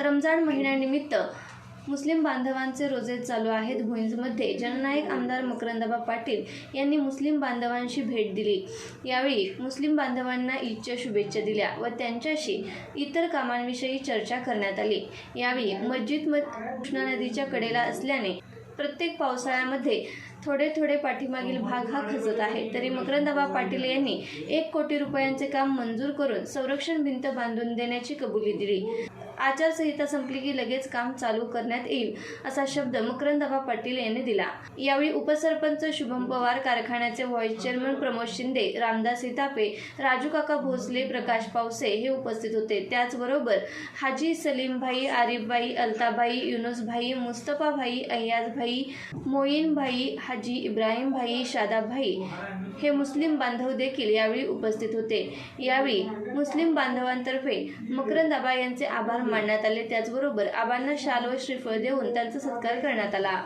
रमजान महिन्यानिमित्त मुस्लिम बांधवांचे रोजे चालू आहेत. भुईंजमध्ये जननायक आमदार मकरंदाबा पाटील यांनी मुस्लिम बांधवांशी भेट दिली. यावेळी मुस्लिम बांधवांना ईदच्या शुभेच्छा दिल्या व त्यांच्याशी इतर कामांविषयी चर्चा करण्यात आली. यावेळी मस्जिद म- कृष्णा नदीच्या कडेला असल्याने प्रत्येक पावसाळ्यामध्ये थोडे थोडे पाठीमागील भाग हा खचत आहे. तरी मकरंदाबा पाटील यांनी एक कोटी रुपयांचे काम मंजूर करून संरक्षण भिंत बांधून देण्याची कबुली दिली. आचारसंहिता संपली की लगेच काम चालू करण्यात येईल असा शब्द मकरंदाबा पाटील यांनी दिला. यावेळी उपसरपंच शुभम पवार कारखान्याचे व्हाईस चेअरमन प्रमोद शिंदे रामदास सीतापे राजू काका भोसले प्रकाश पावसे हे उपस्थित होते. त्याचबरोबर हाजी सलीमभाई आरिफभाई अल्ताभाई युनुसभाई मुस्तफाभाई अय्याजभाई मोईनभाई हाजी इब्राहिमभाई शादाभाई हे मुस्लिम बांधव देखील यावेळी उपस्थित होते. यावेळी मुस्लिम बांधवांतर्फे मकरंद आबा यांचे आभार मानण्यात आले. त्याचबरोबर आबांना शाल व श्रीफळ देऊन त्यांचा सत्कार करण्यात आला.